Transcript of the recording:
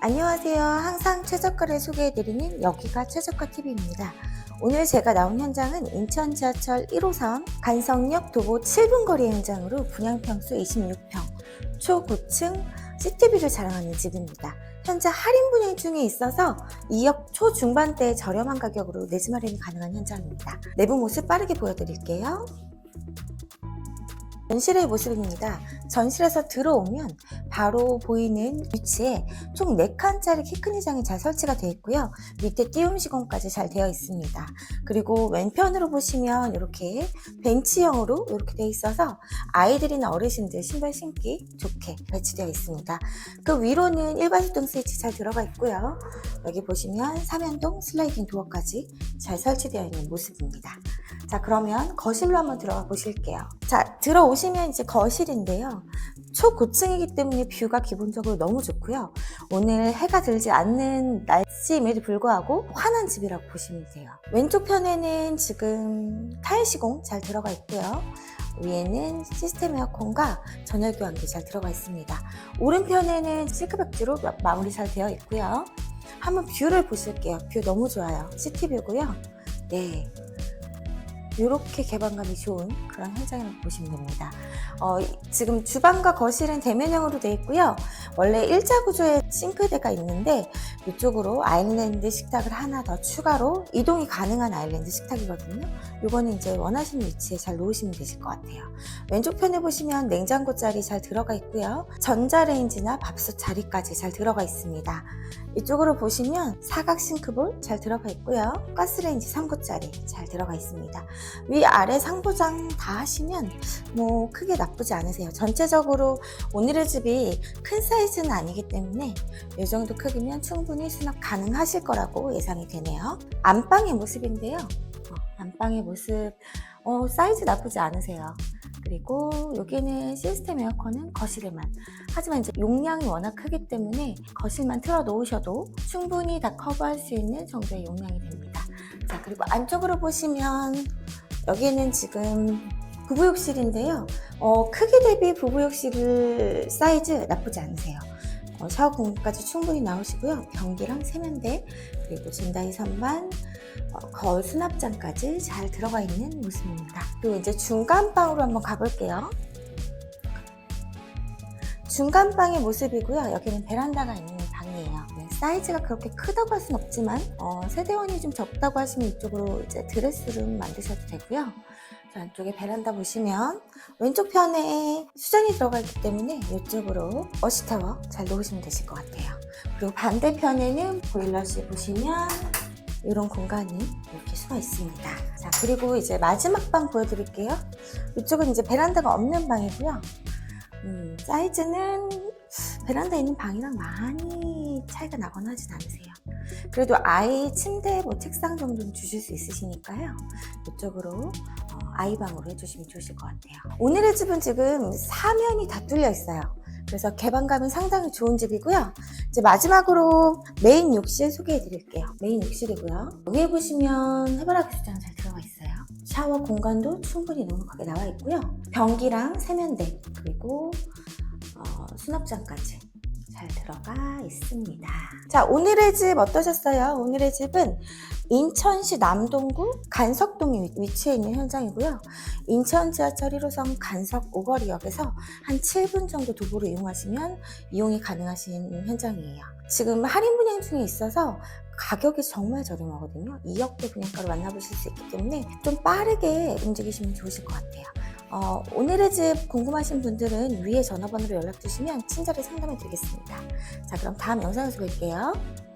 안녕하세요. 항상 최저가를 소개해드리는 여기가 최저가 TV입니다. 오늘 제가 나온 현장은 인천 지하철 1호선 간성역 도보 7분 거리 현장으로 분양평수 26평, 초고층 CTV를 자랑하는 집입니다. 현재 할인 분양 중에 있어서 2억 초중반대 저렴한 가격으로 내 집 마련이 가능한 현장입니다. 내부 모습 빠르게 보여드릴게요. 전실의 모습입니다. 전실에서 들어오면 바로 보이는 위치에 총 4칸짜리 키큰 의장이 잘 설치가 되어 있고요. 밑에 띄움 시공까지 잘 되어 있습니다. 그리고 왼편으로 보시면 이렇게 벤치형으로 이렇게 되어 있어서 아이들이나 어르신들 신발 신기 좋게 배치되어 있습니다. 그 위로는 일반 수동 스위치 잘 들어가 있고요. 여기 보시면 삼연동 슬라이딩 도어까지 잘 설치되어 있는 모습입니다. 자, 그러면 거실로 한번 들어가 보실게요. 자, 들어오시면 이제 거실인데요. 초고층이기 때문에 뷰가 기본적으로 너무 좋고요. 오늘 해가 들지 않는 날씨임에도 불구하고 환한 집이라고 보시면 돼요. 왼쪽 편에는 지금 타일 시공 잘 들어가 있고요. 위에는 시스템 에어컨과 전열 교환기 잘 들어가 있습니다. 오른편에는 실크백지로 마- 마무리 잘 되어 있고요. 한번 뷰를 보실게요. 뷰 너무 좋아요. 시티뷰고요. 네. 이렇게 개방감이 좋은 그런 현장이라고 보시면 됩니다. 어, 지금 주방과 거실은 대면형으로 되어 있고요. 원래 일자 구조의 싱크대가 있는데 이쪽으로 아일랜드 식탁을 하나 더 추가로 이동이 가능한 아일랜드 식탁이거든요. 이거는 이제 원하시는 위치에 잘 놓으시면 되실 것 같아요. 왼쪽 편에 보시면 냉장고 자리 잘 들어가 있고요. 전자레인지나 밥솥 자리까지 잘 들어가 있습니다. 이쪽으로 보시면 사각 싱크볼 잘 들어가 있고요. 가스레인지 3구짜리 잘 들어가 있습니다. 위 아래 상부장 다 하시면 뭐 크게 나쁘지 않으세요. 전체적으로 오늘의 집이 큰 사이즈 는 아니기 때문에 이 정도 크기면 충분히 수납 가능하실 거라고 예상이 되네요. 안방의 모습인데요. 어, 안방의 모습 어, 사이즈 나쁘지 않으세요. 그리고 여기는 시스템 에어컨은 거실에만. 하지만 이제 용량이 워낙 크기 때문에 거실만 틀어 놓으셔도 충분히 다 커버할 수 있는 정도의 용량이 됩니다. 자, 그리고 안쪽으로 보시면 여기는 지금 부부욕실인데요. 어, 크기 대비 부부욕실 사이즈 나쁘지 않으세요. 어, 샤워 공간까지 충분히 나오시고요. 변기랑 세면대, 그리고 진다이 선반, 어, 거울 수납장까지 잘 들어가 있는 모습입니다. 그리고 이제 중간방으로 한번 가볼게요. 중간방의 모습이고요. 여기는 베란다가 있는 사이즈가 그렇게 크다고 할 수는 없지만 어, 세대원이 좀 적다고 하시면 이쪽으로 이제 드레스룸 만드셔도 되고요. 자, 안쪽에 베란다 보시면 왼쪽 편에 수전이 들어가 있기 때문에 이쪽으로 어시타워 잘 놓으시면 되실 것 같아요. 그리고 반대편에는 보일러실 보시면 이런 공간이 이렇게 숨어 있습니다. 자, 그리고 이제 마지막 방 보여드릴게요. 이쪽은 이제 베란다가 없는 방이고요. 음, 사이즈는 베란다에 있는 방이랑 많이 차이가 나거나 하진 않으세요. 그래도 아이 침대, 뭐 책상 정도는 주실 수 있으시니까요. 이쪽으로 어, 아이 방으로 해주시면 좋으실 것 같아요. 오늘의 집은 지금 사면이 다 뚫려 있어요. 그래서 개방감이 상당히 좋은 집이고요. 이제 마지막으로 메인 욕실 소개해 드릴게요. 메인 욕실이고요. 위에 보시면 해바라기 수장 잘 들어가 있어요. 샤워 공간도 충분히 넉넉하게 나와 있고요. 변기랑 세면대 그리고 어, 수납장까지 잘 들어가 있습니다. 자, 오늘의 집 어떠셨어요? 오늘의 집은 인천시 남동구 간석동에 위- 위치해 있는 현장이고요. 인천 지하철 1호선 간석 오거리역에서 한 7분 정도 도보로 이용하시면 이용이 가능하신 현장이에요. 지금 할인 분양 중에 있어서 가격이 정말 저렴하거든요. 2억대 분양가로 만나보실 수 있기 때문에 좀 빠르게 움직이시면 좋으실 것 같아요. 어, 오늘의 집 궁금하신 분들은 위에 전화번호로 연락 주시면 친절히 상담해 드리겠습니다. 자, 그럼 다음 영상에서 뵐게요.